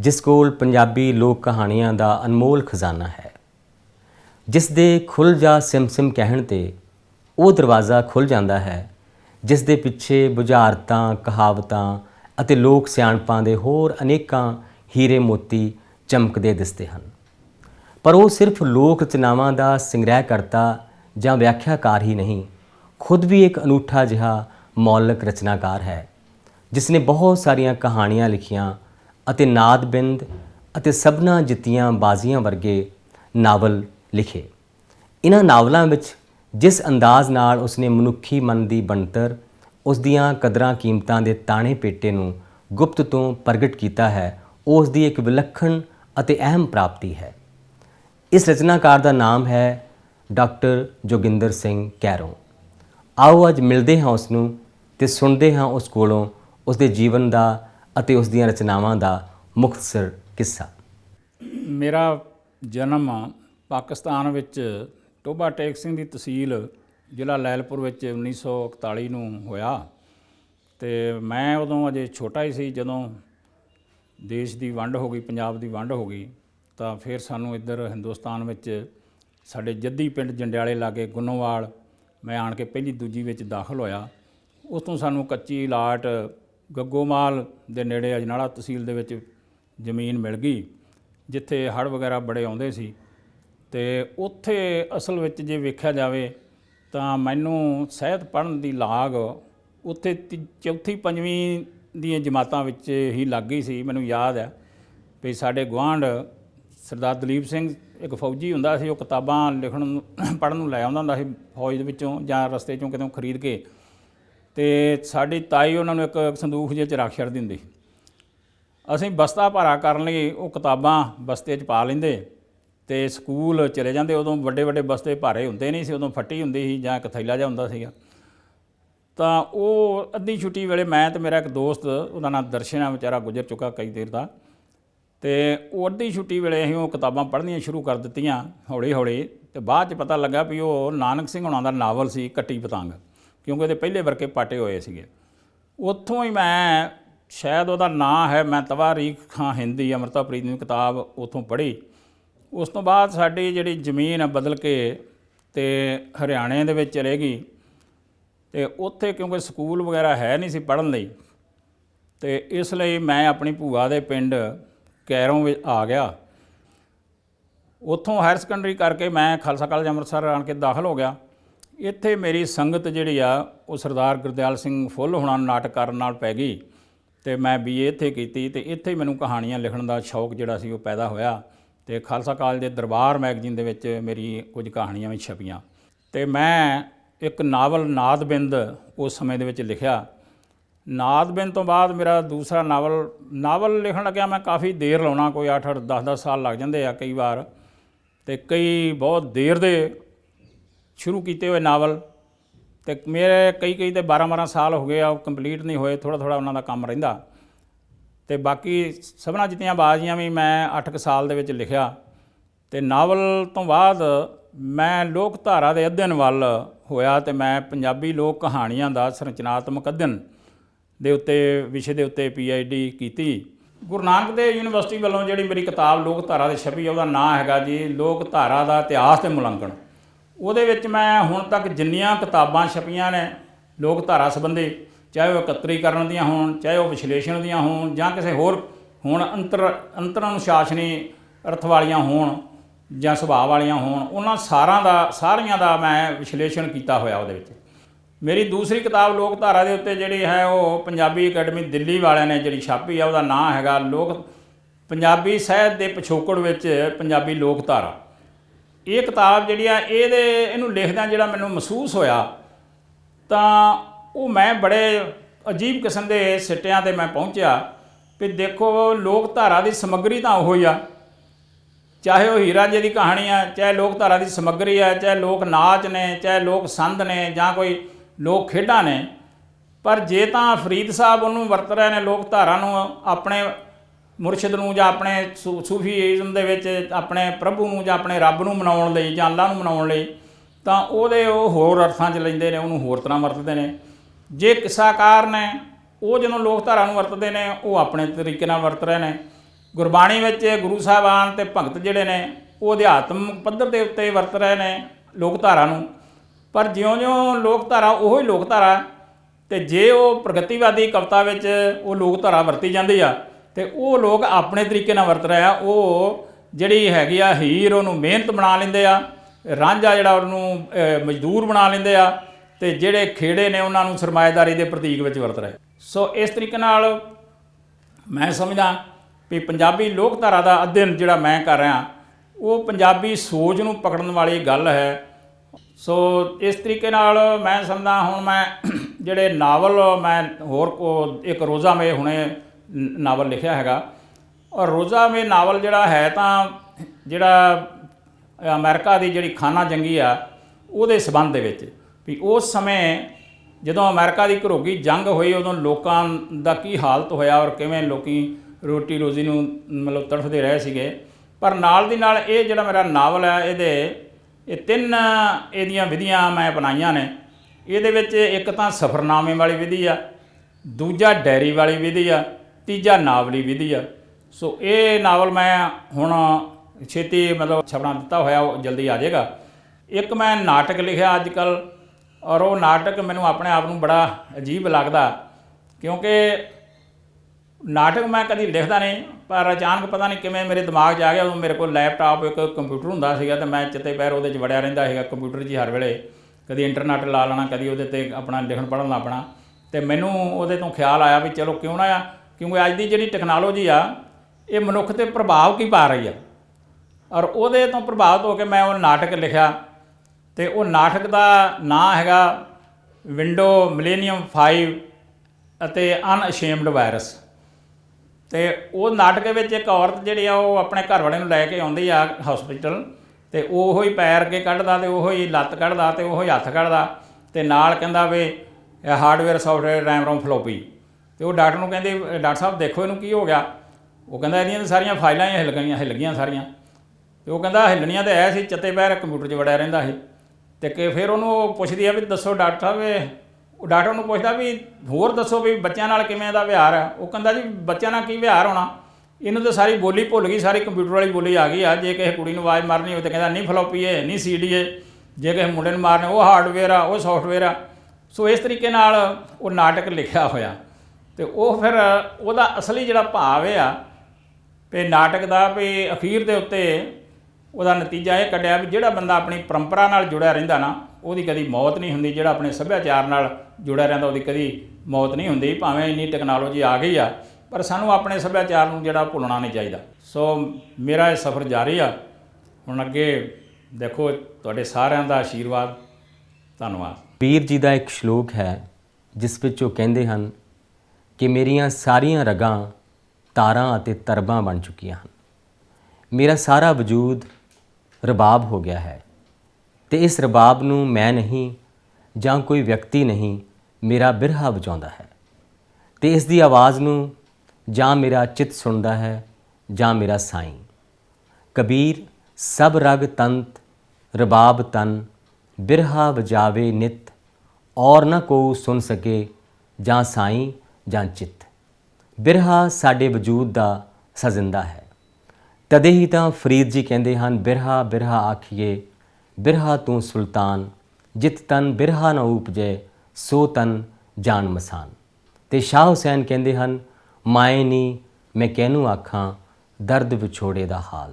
ਜਿਸ ਕੋਲ ਪੰਜਾਬੀ ਲੋਕ ਕਹਾਣੀਆਂ ਦਾ ਅਨਮੋਲ ਖਜ਼ਾਨਾ ਹੈ। ਜਿਸ ਦੇ ਖੁੱਲ ਜਾ ਸਿਮ-ਸਿਮ ਕਹਿਣ ਤੇ ਉਹ ਦਰਵਾਜ਼ਾ ਖੁੱਲ ਜਾਂਦਾ ਹੈ, ਜਿਸ ਦੇ ਪਿੱਛੇ ਬੁਝਾਰਤਾਂ, ਕਹਾਵਤਾਂ ਅਤੇ ਲੋਕ ਸਿਆਣਪਾਂ ਦੇ ਹੋਰ ਅਨੇਕਾਂ ਹੀਰੇ ਮੋਤੀ ਚਮਕਦੇ ਦਿਸਦੇ ਹਨ। ਪਰ ਉਹ ਸਿਰਫ ਲੋਕ ਰਚਨਾਵਾਂ ਦਾ ਸੰਗ੍ਰਹਿ ਕਰਤਾ ਜਾਂ ਵਿਆਖਿਆਕਾਰ ਹੀ ਨਹੀਂ, ਖੁਦ ਵੀ ਇੱਕ ਅਨੂਠਾ ਜਿਹਾ ਮੌਲਿਕ ਰਚਨਾਕਾਰ ਹੈ, ਜਿਸ ਨੇ ਬਹੁਤ ਸਾਰੀਆਂ ਕਹਾਣੀਆਂ ਲਿਖੀਆਂ ਅਤੇ ਨਾਦ ਬਿੰਦ ਅਤੇ ਸਭਨਾ ਜਿੱਤੀਆਂ ਬਾਜ਼ੀਆਂ ਵਰਗੇ ਨਾਵਲ ਲਿਖੇ। ਇਹਨਾਂ ਨਾਵਲਾਂ ਵਿੱਚ ਜਿਸ ਅੰਦਾਜ਼ ਨਾਲ ਉਸਨੇ ਮਨੁੱਖੀ ਮਨ ਦੀ ਬਣਤਰ, ਉਸ ਦੀਆਂ ਕਦਰਾਂ ਕੀਮਤਾਂ ਦੇ ਤਾਣੇ ਪੇਟੇ ਨੂੰ ਗੁਪਤ ਤੋਂ ਪ੍ਰਗਟ ਕੀਤਾ ਹੈ ਉਹ ਉਸ ਦੀ ਇੱਕ ਵਿਲੱਖਣ ਅਤੇ ਅਹਿਮ ਪ੍ਰਾਪਤੀ ਹੈ। ਇਸ ਰਚਨਾਕਾਰ ਦਾ ਨਾਮ ਹੈ ਡਾਕਟਰ ਜੋਗਿੰਦਰ ਸਿੰਘ ਕੈਰੋਂ। ਆਓ ਅੱਜ ਮਿਲਦੇ ਹਾਂ ਉਸ ਨੂੰ ਤੇ ਸੁਣਦੇ ਹਾਂ ਉਸ ਕੋਲੋਂ ਉਸ ਦੇ ਜੀਵਨ ਦਾ ਅਤੇ ਉਸ ਦੀਆਂ ਰਚਨਾਵਾਂ ਦਾ ਮੁਖਤਸਰ ਕਿੱਸਾ। ਮੇਰਾ ਜਨਮ ਪਾਕਿਸਤਾਨ ਵਿੱਚ ਟੋਬਾ ਟੇਕ ਸਿੰਘ ਦੀ ਤਹਿਸੀਲ ਜ਼ਿਲ੍ਹਾ ਲੈਲਪੁਰ ਵਿੱਚ 1941 ਨੂੰ ਹੋਇਆ ਤੇ ਮੈਂ ਉਦੋਂ ਅਜੇ ਛੋਟਾ ਹੀ ਸੀ, ਜਦੋਂ ਦੇਸ਼ ਦੀ ਵੰਡ ਹੋ ਗਈ, ਪੰਜਾਬ ਦੀ ਵੰਡ ਹੋ ਗਈ, ਤਾਂ ਫਿਰ ਸਾਨੂੰ ਇੱਧਰ ਹਿੰਦੁਸਤਾਨ ਵਿੱਚ ਸਾਡੇ ਜੱਦੀ ਪਿੰਡ ਜੰਡਿਆਲੇ ਲਾਗੇ ਗੁੰਨੋਵਾਲ, ਮੈਂ ਆਣ ਕੇ ਪਹਿਲੀ ਦੂਜੀ ਵਿੱਚ ਦਾਖਲ ਹੋਇਆ। ਉਸ ਤੋਂ ਸਾਨੂੰ ਕੱਚੀ ਲਾਟ ਗੱਗੋਮਾਲ ਦੇ ਨੇੜੇ ਅਜਨਾਲਾ ਤਹਿਸੀਲ ਦੇ ਵਿੱਚ ਜ਼ਮੀਨ ਮਿਲ ਗਈ, ਜਿੱਥੇ ਹੜ੍ਹ ਵਗੈਰਾ ਬੜੇ ਆਉਂਦੇ ਸੀ। ਤੇ ਉੱਥੇ ਅਸਲ ਵਿੱਚ ਜੇ ਵੇਖਿਆ ਜਾਵੇ ਤਾਂ ਮੈਨੂੰ ਸਹਿਤ ਪੜ੍ਹਨ ਦੀ ਲਾਗ ਉੱਥੇ ਤੀ- ਚੌਥੀ, ਪੰਜਵੀਂ ਦੀਆਂ ਜਮਾਤਾਂ ਵਿੱਚ ਹੀ ਲੱਗ ਗਈ ਸੀ, ਮੈਨੂੰ ਯਾਦ ਹੈ। ਵੀ ਸਾਡੇ ਗੁਆਂਢ ਸਰਦਾਰ ਦਲੀਪ ਸਿੰਘ ਇੱਕ ਫੌਜੀ ਹੁੰਦਾ ਸੀ, ਉਹ ਕਿਤਾਬਾਂ ਲਿਖਣ ਨੂੰ, ਪੜ੍ਹਨ ਨੂੰ ਲੈ ਆਉਂਦਾ ਹੁੰਦਾ ਸੀ, ਫੌਜ ਦੇ ਵਿੱਚੋਂ ਜਾਂ ਰਸਤੇ ਚੋਂ ਕਿਤੋਂ ਖਰੀਦ ਕੇ ਤੇ ਸਾਡੀ ਤਾਈ ਉਹਨਾਂ ਨੂੰ ਇੱਕ ਸੰਦੂਖ ਜਿਹੇ ਚ ਰੱਖ ਛੱਡਦੀ ਹੁੰਦੀ ਸੀ ਅਸੀਂ ਬਸਤਾ ਭਾਰਾ ਕਰਨ ਲਈ ਉਹ ਕਿਤਾਬਾਂ ਬਸਤੇ 'ਚ ਪਾ ਲੈਂਦੇ ਤੇ ਸਕੂਲ ਚਲੇ ਜਾਂਦੇ। ਉਦੋਂ ਵੱਡੇ ਵੱਡੇ ਬਸਤੇ ਭਾਰੇ ਹੁੰਦੇ ਨਹੀਂ ਸੀ, ਉਦੋਂ ਫੱਟੀ ਹੁੰਦੀ ਸੀ ਜਾਂ ਇੱਕ ਥੈਲਾ ਜਿਹਾ ਹੁੰਦਾ ਸੀਗਾ। ਤਾਂ ਉਹ ਅੱਧੀ ਛੁੱਟੀ ਵੇਲੇ ਮੈਂ ਤੇ ਮੇਰਾ ਇੱਕ ਦੋਸਤ ਉਹਦਾ ਨਾਮ ਦਰਸ਼ਨ ਆ ਵਿਚਾਰਾ ਗੁਜ਼ਰ ਚੁੱਕਾ ਕਈ ਦੇਰ ਦਾ। ਤੇ ਉਹ ਅੱਧੀ ਛੁੱਟੀ ਵੇਲੇ ਅਸੀਂ ਉਹ ਕਿਤਾਬਾਂ ਪੜ੍ਹਨੀਆਂ ਸ਼ੁਰੂ ਕਰ ਦਿੱਤੀਆਂ ਹੌਲੀ ਹੌਲੀ ਤੇ ਬਾਅਦ ਚ ਪਤਾ ਲੱਗਾ ਵੀ ਉਹ ਨਾਨਕ ਸਿੰਘ ਹੁਣਾਂ ਦਾ ਨਾਵਲ ਸੀ, ਕੱਟੀ ਪਤੰਗ। ਕਿਉਂਕਿ ਉਹਦੇ ਪਹਿਲੇ ਵਰਕੇ ਪਾਟੇ ਹੋਏ ਸੀਗੇ। ਉੱਥੋਂ ਹੀ ਮੈਂ ਸ਼ਾਇਦ ਉਹਦਾ ਨਾਂ ਹੈ, ਮੈਂ ਤਵਾਰੀਖ ਖਾਂ ਹਿੰਦੀ ਅਮਰਤਾ ਪ੍ਰੀਤ ਦੀ ਕਿਤਾਬ ਉੱਥੋਂ ਪੜ੍ਹੀ। ਉਸ ਤੋਂ ਬਾਅਦ ਸਾਡੀ ਜਿਹੜੀ ਜ਼ਮੀਨ ਹੈ ਬਦਲ ਕੇ ਤੇ ਹਰਿਆਣੇ ਦੇ ਵਿੱਚ ਚਲੇ ਗਈ। ਤੇ ਉੱਥੇ ਕਿਉਂਕਿ ਸਕੂਲ ਵਗੈਰਾ ਹੈ ਨਹੀਂ ਸੀ ਪੜ੍ਹਨ ਲਈ, ਤੇ ਇਸ ਲਈ ਮੈਂ ਆਪਣੀ ਭੂਆ ਦੇ ਪਿੰਡ ਕੈਰੋਂ ਵਿੱਚ ਆ ਗਿਆ। ਉੱਥੋਂ ਹਾਇਰ ਸੈਕੰਡਰੀ ਕਰਕੇ ਮੈਂ ਖਾਲਸਾ ਕਾਲਜ ਅੰਮ੍ਰਿਤਸਰ ਆਣ ਕੇ ਦਾਖਲ ਹੋ ਗਿਆ। ਇੱਥੇ ਮੇਰੀ ਸੰਗਤ ਜਿਹੜੀ ਆ, ਉਹ ਸਰਦਾਰ ਗੁਰਦਿਆਲ ਸਿੰਘ ਫੁੱਲ ਹੁਣਾਂ ਨੂੰ ਨਾਟਕ ਕਰਨ ਨਾਲ ਪੈ ਗਈ ਤੇ ਮੈਂ ਬੀਏ ਇੱਥੇ ਕੀਤੀ ਤੇ ਇੱਥੇ ਹੀ ਮੈਨੂੰ ਕਹਾਣੀਆਂ ਲਿਖਣ ਦਾ ਸ਼ੌਕ ਜਿਹੜਾ ਸੀ, ਉਹ ਪੈਦਾ ਹੋਇਆ ਤੇ ਖਾਲਸਾ ਕਾਲਜ ਦੇ ਦਰਬਾਰ ਮੈਗਜ਼ੀਨ ਦੇ ਵਿੱਚ ਮੇਰੀ ਕੁਝ ਕਹਾਣੀਆਂ ਵੀ ਛਪੀਆਂ ਤੇ ਮੈਂ ਇੱਕ ਨਾਵਲ ਨਾਦਬਿੰਦ ਉਸ ਸਮੇਂ ਦੇ ਵਿੱਚ ਲਿਖਿਆ। ਨਾਦਬਿੰਦ ਤੋਂ ਬਾਅਦ ਮੇਰਾ ਦੂਸਰਾ ਨਾਵਲ ਨਾਵਲ ਲਿਖਣ ਲੱਗਿਆ ਮੈਂ ਕਾਫੀ ਦੇਰ ਲਾਉਣਾ, ਕੋਈ 8 8 10 10 ਸਾਲ ਲੱਗ ਜਾਂਦੇ ਆ ਕਈ ਵਾਰ ਤੇ ਕਈ ਬਹੁਤ ਦੇਰ ਦੇ ਸ਼ੁਰੂ ਕੀਤੇ ਹੋਏ ਨਾਵਲ ਤੇ ਮੇਰੇ ਕਈ ਕਈ ਤੇ 12 12 ਸਾਲ ਹੋ ਗਏ ਆ, ਉਹ ਕੰਪਲੀਟ ਨਹੀਂ ਹੋਏ ਥੋੜਾ ਥੋੜਾ ਉਹਨਾਂ ਦਾ ਕੰਮ ਰਹਿੰਦਾ। ਤੇ ਬਾਕੀ ਸਭਨਾ ਜਿੱਤੀਆਂ ਬਾਜ਼ੀਆਂ ਵੀ ਮੈਂ 8 ਕੁ ਸਾਲ ਦੇ ਵਿੱਚ ਲਿਖਿਆ। ਤੇ ਨਾਵਲ ਤੋਂ ਬਾਅਦ ਮੈਂ ਲੋਕ ਧਾਰਾ ਦੇ ਅਧਿਐਨ ਵੱਲ ਹੋਇਆ ਤੇ ਮੈਂ ਪੰਜਾਬੀ ਲੋਕ ਕਹਾਣੀਆਂ ਦਾ ਸੰਰਚਨਾਤਮਕ ਅਧਿਐਨ ਦੇ ਉੱਤੇ, ਵਿਸ਼ੇ ਦੇ ਉੱਤੇ ਡੀ ਕੀਤੀ। ਗੁਰੂ ਨਾਨਕ ਦੇਵ ਯੂਨੀਵਰਸਿਟੀ ਵੱਲੋਂ ਜਿਹੜੀ ਮੇਰੀ ਕਿਤਾਬ ਲੋਕ ਧਾਰਾ ਦੇ ਛਪੀ ਆ, ਉਹਦਾ ਨਾਂ ਹੈਗਾ ਜੀ ਲੋਕ ਧਾਰਾ ਦਾ ਇਤਿਹਾਸ ਤੇ ਮੁਲਾਂਕਣ। ਉਹਦੇ ਵਿੱਚ ਮੈਂ ਹੁਣ ਤੱਕ ਜਿੰਨੀਆਂ ਕਿਤਾਬਾਂ ਛਪੀਆਂ ਨੇ ਲੋਕ ਧਾਰਾ ਸੰਬੰਧੀ, ਚਾਹੇ ਉਹ ਇਕੱਤਰੀਕਰਨ ਦੀਆਂ ਹੋਣ, ਚਾਹੇ ਉਹ ਵਿਸ਼ਲੇਸ਼ਣ ਦੀਆਂ ਹੋਣ, ਜਾਂ ਕਿਸੇ ਹੋਰ ਹੁਣ ਅੰਤਰ ਅੰਤਰ ਅਨੁਸ਼ਾਸਨੀ ਅਰਥ ਵਾਲੀਆਂ ਹੋਣ ਜਾਂ ਸੁਭਾਅ ਵਾਲੀਆਂ ਹੋਣ, ਉਹਨਾਂ ਸਾਰਾਂ ਦਾ, ਸਾਰੀਆਂ ਦਾ ਮੈਂ ਵਿਸ਼ਲੇਸ਼ਣ ਕੀਤਾ ਹੋਇਆ ਉਹਦੇ ਵਿੱਚ। ਮੇਰੀ ਦੂਸਰੀ ਕਿਤਾਬ ਲੋਕਧਾਰਾ ਦੇ ਉੱਤੇ ਜਿਹੜੀ ਹੈ ਉਹ ਪੰਜਾਬੀ ਅਕੈਡਮੀ ਦਿੱਲੀ ਵਾਲਿਆਂ ਨੇ ਜਿਹੜੀ ਛਾਪੀ ਆ, ਉਹਦਾ ਨਾਂ ਹੈਗਾ ਲੋਕ, ਪੰਜਾਬੀ ਸਾਹਿਤ ਦੇ ਪਿਛੋਕੜ ਵਿੱਚ ਪੰਜਾਬੀ ਲੋਕਧਾਰਾ। ਇਹ ਕਿਤਾਬ ਜਿਹੜੀ ਆ, ਇਹਦੇ, ਇਹਨੂੰ ਲਿਖਦਿਆਂ ਜਿਹੜਾ ਮੈਨੂੰ ਮਹਿਸੂਸ ਹੋਇਆ, ਤਾਂ ਉਹ ਮੈਂ ਬੜੇ ਅਜੀਬ ਕਿਸਮ ਦੇ ਸਿੱਟਿਆਂ ਤੇ ਮੈਂ ਪਹੁੰਚਿਆ ਵੀ ਦੇਖੋ ਲੋਕ ਧਾਰਾ ਦੀ ਸਮੱਗਰੀ ਤਾਂ ਉਹੀ ਆ। ਚਾਹੇ ਉਹ ਹੀਰਾ ਜੀ ਦੀ ਕਹਾਣੀ ਆ, ਚਾਹੇ ਲੋਕ ਧਾਰਾ ਦੀ ਸਮੱਗਰੀ ਆ, ਚਾਹੇ ਲੋਕ ਨਾਚ ਨੇ, ਚਾਹੇ ਲੋਕ ਸੰਦ ਨੇ, ਜਾਂ ਕੋਈ ਲੋਕ ਖੇਡਾਂ ਨੇ, ਪਰ ਜੇ ਤਾਂ ਫਰੀਦ ਸਾਹਿਬ ਉਹਨੂੰ ਵਰਤ ਰਹੇ ਨੇ ਲੋਕ ਧਾਰਾ ਨੂੰ ਆਪਣੇ ਮੁਰਸ਼ਿਦ ਨੂੰ ਜਾਂ ਆਪਣੇ ਸੂ- ਸੂਫੀਇਜ਼ਮ ਦੇ ਵਿੱਚ ਆਪਣੇ ਪ੍ਰਭੂ ਨੂੰ ਜਾਂ ਆਪਣੇ ਰੱਬ ਨੂੰ ਮਨਾਉਣ ਲਈ ਜਾਂ ਅੱਲਾ ਨੂੰ ਮਨਾਉਣ ਲਈ, ਤਾਂ ਉਹਦੇ ਉਹ ਹੋਰ ਅਰਥਾਂ 'ਚ ਲੈਂਦੇ ਨੇ, ਉਹਨੂੰ ਹੋਰ ਤਰ੍ਹਾਂ ਵਰਤਦੇ ਨੇ। ਜੇ ਕਿੱਸਾਕਾਰ ਨੇ, ਉਹ ਜਦੋਂ ਲੋਕ ਧਾਰਾ ਨੂੰ ਵਰਤਦੇ ਨੇ, ਉਹ ਆਪਣੇ ਤਰੀਕੇ ਨਾਲ ਵਰਤ ਰਹੇ ਨੇ। ਗੁਰਬਾਣੀ ਵਿੱਚ ਗੁਰੂ ਸਾਹਿਬਾਨ ਤੇ ਭਗਤ ਜਿਹੜੇ ਨੇ, ਉਹ ਅਧਿਆਤਮਿਕ ਪੱਧਰ ਦੇ ਉੱਤੇ ਵਰਤ ਰਹੇ ਨੇ ਲੋਕਧਾਰਾ ਨੂੰ। ਪਰ ਜਿਉਂ-ਜਿਉਂ ਲੋਕਧਾਰਾ ਹੀ ਲੋਕਧਾਰਾ, ਤੇ ਜੇ ਉਹ ਪ੍ਰਗਤੀਵਾਦੀ ਕਵਿਤਾ ਵਿੱਚ ਉਹ ਲੋਕਧਾਰਾ ਵਰਤੀ ਜਾਂਦੀ ਆ ਤੇ ਉਹ ਲੋਕ ਆਪਣੇ ਤਰੀਕੇ ਨਾਲ ਵਰਤ ਰਹੇ ਆ। ਉਹ ਜਿਹੜੀ ਹੈਗੀ ਆ ਹੀਰ, ਉਹਨੂੰ ਮਿਹਨਤ ਬਣਾ ਲੈਂਦੇ ਆ। ਰਾਂਝਾ ਜਿਹੜਾ ਉਹਨੂੰ ਮਜ਼ਦੂਰ ਬਣਾ ਲੈਂਦੇ ਆ। ਤੇ ਜਿਹੜੇ ਖੇੜੇ ਨੇ ਉਹਨਾਂ ਨੂੰ ਸਰਮਾਏਦਾਰੀ ਦੇ ਪ੍ਰਤੀਕ ਵਿੱਚ ਵਰਤ ਰਹੇ। ਸੋ ਇਸ ਤਰੀਕੇ ਨਾਲ ਮੈਂ ਸਮਝਦਾ ਵੀ ਪੰਜਾਬੀ ਲੋਕਧਾਰਾ ਦਾ ਅਧਿਐਨ ਜਿਹੜਾ ਮੈਂ ਕਰ ਰਿਹਾ, ਉਹ ਪੰਜਾਬੀ ਸੋਚ ਨੂੰ ਪਕੜਨ ਵਾਲੀ ਗੱਲ ਹੈ। ਸੋ ਇਸ ਤਰੀਕੇ ਨਾਲ ਮੈਂ ਸਮਝਦਾ, ਹੁਣ ਮੈਂ ਜਿਹੜੇ ਨਾਵਲ, ਮੈਂ ਹੋਰ ਕੋ, ਇੱਕ ਰੋਜ਼ਾ ਮੇ ਹੁਣੇ ਨਾਵਲ ਲਿਖਿਆ ਹੈਗਾ। ਔਰ ਰੋਜ਼ਾ ਮੇ ਨਾਵਲ ਜਿਹੜਾ ਹੈ ਤਾਂ ਜਿਹੜਾ ਅਮਰੀਕਾ ਦੀ ਜਿਹੜੀ ਖਾਨਾ ਜੰਗੀ ਆ, ਉਹਦੇ ਸਬੰਧ ਦੇ ਵਿੱਚ। ਵੀ ਉਸ ਸਮੇਂ ਜਦੋਂ ਅਮਰੀਕਾ ਦੀ ਘਰੋਗੀ ਜੰਗ ਹੋਈ, ਉਦੋਂ ਲੋਕਾਂ ਦਾ ਕੀ ਹਾਲਤ ਹੋਇਆ ਔਰ ਕਿਵੇਂ ਲੋਕੀ ਰੋਟੀ ਰੋਜ਼ੀ ਨੂੰ ਮਤਲਬ ਤੜਫਦੇ ਰਹੇ ਸੀਗੇ। ਪਰ ਨਾਲ ਦੀ ਨਾਲ ਇਹ ਜਿਹੜਾ ਮੇਰਾ ਨਾਵਲ ਹੈ ਇਹਦੇ ਇਹ ਤਿੰਨ ਇਹਦੀਆਂ ਵਿਧੀਆਂ ਮੈਂ ਅਪਣਾਈਆਂ ਨੇ। ਇਹਦੇ ਵਿੱਚ ਇੱਕ ਤਾਂ ਸਫ਼ਰਨਾਮੇ ਵਾਲੀ ਵਿਧੀ ਆ, ਦੂਜਾ ਡੈਰੀ ਵਾਲੀ ਵਿਧੀ ਆ ਤੀਜਾ ਨਾਵਲੀ ਵਿਧੀ ਆ। ਸੋ ਇਹ ਨਾਵਲ ਮੈਂ ਹੁਣ ਛੇਤੀ ਮਤਲਬ ਛਪਣਾ ਦਿੱਤਾ ਹੋਇਆ, ਉਹ ਜਲਦੀ ਆ ਜਾਏਗਾ। ਇੱਕ ਮੈਂ ਨਾਟਕ ਲਿਖਿਆ ਅੱਜ ਕੱਲ ਔਰ ਉਹ ਨਾਟਕ ਮੈਨੂੰ ਆਪਣੇ ਆਪ ਨੂੰ ਬੜਾ ਅਜੀਬ ਲੱਗਦਾ, ਕਿਉਂਕਿ ਨਾਟਕ ਮੈਂ ਕਦੀ ਲਿਖਦਾ ਨਹੀਂ, ਪਰ ਅਚਾਨਕ ਪਤਾ ਨਹੀਂ ਕਿਵੇਂ ਮੇਰੇ ਦਿਮਾਗ 'ਚ ਆ ਗਿਆ ਉਦੋਂ ਮੇਰੇ ਕੋਲ ਲੈਪਟਾਪ, ਇੱਕ ਕੰਪਿਊਟਰ ਹੁੰਦਾ ਸੀਗਾ ਤੇ ਮੈਂ ਚਿੱਤੇ ਪੈਰ ਉਹਦੇ 'ਚ ਵੜਿਆ ਰਹਿੰਦਾ ਸੀਗਾ, ਕੰਪਿਊਟਰ 'ਚ ਹੀ ਹਰ ਵੇਲੇ। ਕਦੀ ਇੰਟਰਨੈਟ ਲਾ ਲੈਣਾ, ਕਦੀ ਉਹਦੇ ਤੇ ਆਪਣਾ ਲਿਖਣ ਪੜ੍ਹਨ ਲੱਪਣਾ ਤੇ ਮੈਨੂੰ ਉਹਦੇ ਤੋਂ ਖਿਆਲ ਆਇਆ ਵੀ ਚਲੋ ਕਿਉਂ ਨਾ ਆ ਕਿਉਂਕਿ ਅੱਜ ਦੀ ਜਿਹੜੀ ਟੈਕਨੋਲੋਜੀ ਆ, ਇਹ ਮਨੁੱਖ ਤੇ ਪ੍ਰਭਾਵ ਕੀ ਪਾ ਰਹੀ ਆ? ਔਰ ਉਹਦੇ ਤੋਂ ਪ੍ਰਭਾਵਿਤ ਹੋ ਕੇ ਮੈਂ ਉਹ ਨਾਟਕ ਲਿਖਿਆ ਤੇ ਉਹ ਨਾਟਕ ਦਾ ਨਾਂ ਹੈਗਾ ਵਿੰਡੋ ਮਿਲੇਨੀਅਮ 5 ਅਤੇ ਅਨਅਸ਼ੇਮਡ ਵਾਇਰਸ ਤੇ ਉਹ ਨਾਟਕ ਵਿੱਚ ਇੱਕ ਔਰਤ ਜਿਹੜੀ ਆ, ਉਹ ਆਪਣੇ ਘਰ ਵਾਲੇ ਨੂੰ ਲੈ ਕੇ ਆਉਂਦੀ ਆ ਹਸਪੀਟਲ ਤੇ ਉਹੋ ਹੀ ਪੈਰ ਕੇ ਕੱਢਦਾ ਤੇ ਉਹੋ ਹੀ ਲੱਤ ਕੱਢਦਾ ਤੇ ਉਹੋ ਹੀ ਹੱਥ ਕੱਢਦਾ ਤੇ ਨਾਲ ਕਹਿੰਦਾ ਵੀ hardware software RAM ROM floppy ਤੇ ਉਹ ਡਾਕਟਰ ਨੂੰ ਕਹਿੰਦੀ ਡਾਕਟਰ ਸਾਹਿਬ ਦੇਖੋ ਇਹਨੂੰ ਕੀ ਹੋ ਗਿਆ। ਉਹ ਕਹਿੰਦਾ ਇਹਦੀਆਂ ਤਾਂ ਸਾਰੀਆਂ ਫਾਈਲਾਂ ਹੀ ਹਿਲ ਗਈਆਂ, ਹਿੱਲ ਗਈਆਂ ਸਾਰੀਆਂ। ਤੇ ਉਹ ਕਹਿੰਦਾ ਹਿੱਲਣੀਆਂ ਤਾਂ ਐ ਸੀ, ਚੱਤੇ ਪੈਰ ਕੰਪਿਊਟਰ 'ਚ ਵੜਿਆ ਰਹਿੰਦਾ ਸੀ। ਤੇ ਕਿ ਫਿਰ ਉਹਨੂੰ ਉਹ ਪੁੱਛਦੀ ਆ ਵੀ ਦੱਸੋ ਡਾਕਟਰ ਸਾਹਿਬ, ਇਹ ਉਹ ਡਾਕਟਰ ਨੂੰ ਪੁੱਛਦਾ ਵੀ ਹੋਰ ਦੱਸੋ ਵੀ ਬੱਚਿਆਂ ਨਾਲ ਕਿਵੇਂ ਦਾ ਵਿਹਾਰ ਆ। ਉਹ ਕਹਿੰਦਾ ਜੀ ਬੱਚਿਆਂ ਨਾਲ ਕੀ ਵਿਹਾਰ ਹੋਣਾ? ਇਹਨੂੰ ਤਾਂ ਸਾਰੀ ਬੋਲੀ ਭੁੱਲ ਗਈ, ਸਾਰੀ ਕੰਪਿਊਟਰ ਵਾਲੀ ਬੋਲੀ ਆ ਗਈ ਆ। ਜੇ ਕਿਸੇ ਕੁੜੀ ਨੂੰ ਆਵਾਜ਼ ਮਾਰਨੀ ਹੋਵੇ ਤਾਂ ਕਹਿੰਦਾ, ਨਹੀਂ ਫਲੋਪੀ ਏ, ਨਹੀਂ ਸੀਡੀ ਹੈ ਜੇ ਕਿਸੇ ਮੁੰਡੇ ਨੂੰ ਮਾਰਨੇ, ਉਹ ਹਾਰਡਵੇਅਰ ਆ, ਉਹ ਸੌਫਟਵੇਅਰ ਆ। ਸੋ ਇਸ ਤਰੀਕੇ ਨਾਲ ਉਹ ਨਾਟਕ ਲਿਖਿਆ ਹੋਇਆ। ਤੇ ਉਹ ਫਿਰ ਉਹਦਾ ਅਸਲੀ ਜਿਹੜਾ ਭਾਵ ਇਹ ਆ ਵੀ ਨਾਟਕ ਦਾ ਵੀ ਅਖੀਰ ਦੇ ਉੱਤੇ ਉਹਦਾ ਨਤੀਜਾ ਇਹ ਕੱਢਿਆ ਵੀ ਜਿਹੜਾ ਬੰਦਾ ਆਪਣੀ ਪਰੰਪਰਾ ਨਾਲ ਜੁੜਿਆ ਰਹਿੰਦਾ ਨਾ, ਉਹਦੀ ਕਦੀ ਮੌਤ ਨਹੀਂ ਹੁੰਦੀ, ਜਿਹੜਾ ਆਪਣੇ ਸੱਭਿਆਚਾਰ ਨਾਲ ਜੁੜਿਆ ਰਹਿੰਦਾ, ਉਹਦੀ ਕਦੀ ਮੌਤ ਨਹੀਂ ਹੁੰਦੀ, ਭਾਵੇਂ ਇੰਨੀ ਟੈਕਨੋਲੋਜੀ ਆ ਗਈ ਆ, ਪਰ ਸਾਨੂੰ ਆਪਣੇ ਸੱਭਿਆਚਾਰ ਨੂੰ ਜਿਹੜਾ ਭੁੱਲਣਾ ਨਹੀਂ ਚਾਹੀਦਾ। ਸੋ ਮੇਰਾ ਇਹ ਸਫ਼ਰ ਜਾਰੀ ਆ। ਹੁਣ ਅੱਗੇ ਦੇਖੋ ਤੁਹਾਡੇ ਸਾਰਿਆਂ ਦਾ ਆਸ਼ੀਰਵਾਦ ਧੰਨਵਾਦ। ਪੀਰ ਜੀ ਦਾ ਇੱਕ ਸ਼ਲੋਕ ਹੈ, ਜਿਸ ਵਿੱਚ ਉਹ ਕਹਿੰਦੇ ਹਨ ਕਿ ਮੇਰੀਆਂ ਸਾਰੀਆਂ ਰਗਾਂ, ਤਾਰਾਂ ਅਤੇ ਤਰਬਾਂ ਬਣ ਚੁੱਕੀਆਂ ਹਨ। ਮੇਰਾ ਸਾਰਾ ਵਜੂਦ ਰਬਾਬ ਹੋ ਗਿਆ ਹੈ ਤੇ ਇਸ ਰਬਾਬ ਨੂੰ ਮੈਂ ਨਹੀਂ ਜਾਂ ਕੋਈ ਵਿਅਕਤੀ ਨਹੀਂ ਮੇਰਾ ਬਿਰਹਾ ਵਜਾਉਂਦਾ ਹੈ ਤੇ ਇਸ ਦੀ ਆਵਾਜ਼ ਨੂੰ ਜਾਂ ਮੇਰਾ ਚਿੱਤ ਸੁਣਦਾ ਹੈ ਜਾਂ ਮੇਰਾ ਸਾਈਂ। ਕਬੀਰ, ਸਭ ਰਗ ਤੰਤ, ਰਬਾਬ ਤਨ, ਬਿਰਹਾ ਵਜਾਵੇ ਨਿਤ, ਔਰ ਨ ਕੋ ਸੁਣ ਸਕੇ ਜਾਂ ਸਾਈਂ। ਜਾਂ ਚਿੱਤ। ਬਿਰਹਾ ਸਾਡੇ ਵਜੂਦ ਦਾ ਸਜਿੰਦਾ ਹੈ। ਤਦੇ ਹੀ ਤਾਂ ਫਰੀਦ ਜੀ ਕਹਿੰਦੇ ਹਨ, ਬਿਰਹਾ ਬਿਰਹਾ ਆਖੀਏ, ਬਿਰਹਾ ਤੂੰ ਸੁਲਤਾਨ, ਜਿਤ ਤਨ ਬਿਰਹਾ ਨਾ ਉਪਜੈ, ਸੋ ਤਨ ਜਾਨ ਮਸਾਨ। ਤੇ ਸ਼ਾਹ ਹੁਸੈਨ ਕਹਿੰਦੇ ਹਨ, ਮਾਏ ਨੀ, ਮੈਂ ਕਹਿਨੂੰ ਆਖਾਂ, ਦਰਦ ਵਿਛੋੜੇ ਦਾ ਹਾਲ।